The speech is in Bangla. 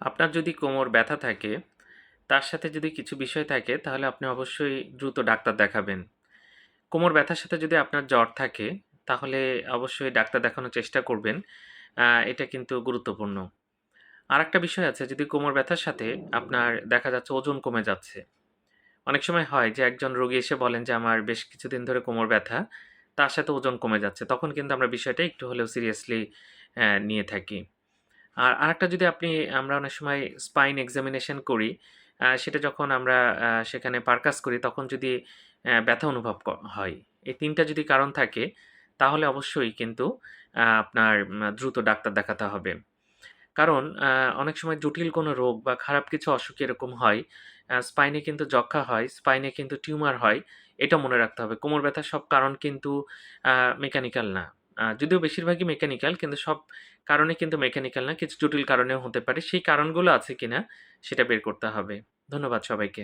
আপনার যদি কোমর ব্যথা থাকে, তার সাথে যদি কিছু বিষয় থাকে তাহলে আপনি অবশ্যই দ্রুত ডাক্তার দেখাবেন। কোমর ব্যথার সাথে যদি আপনার জ্বর থাকে তাহলে অবশ্যই ডাক্তার দেখানোর চেষ্টা করবেন। এটা কিন্তু গুরুত্বপূর্ণ। আরেকটা বিষয় আছে যদি কোমর ব্যথার সাথে আপনার দেখা যাচ্ছে ওজন কমে যাচ্ছে। অনেক সময় হয় যে একজন রোগী এসে বলেন যে আমার বেশ কিছুদিন ধরে কোমর ব্যথা, তার সাথে ওজন কমে যাচ্ছে। তখন কিন্তু আমরা বিষয়টা একটু হলেও সিরিয়াসলি নিয়ে থাকি। আর আরেকটা যদি আপনি আমরা অনেক সময় স্পাইন এক্সামিনেশন করি, সেটা যখন আমরা সেখানে পারকাস করি তখন যদি ব্যথা অনুভব হয়। এই ৩ টা যদি কারণ থাকে তাহলে অবশ্যই কিন্তু আপনার দ্রুত ডাক্তার দেখাতে হবে। কারণ অনেক সময় জটিল কোনো রোগ বা খারাপ কিছু অসুখ এরকম হয়, স্পাইনে কিন্তু যক্ষ্মা হয়, স্পাইনে কিন্তু টিউমার হয়। এটা মনে রাখতে হবে। কোমর ব্যথার সব কারণ কিন্তু মেকানিক্যাল না। যদিও বেশিরভাগই মেকানিক্যাল কিন্তু সব কারণে কিন্তু মেকানিক্যাল না। কিছু জটিল কারণেও হতে পারে। সেই কারণগুলো আছে কিনা, সেটা বের করতে হবে। ধন্যবাদ সবাইকে।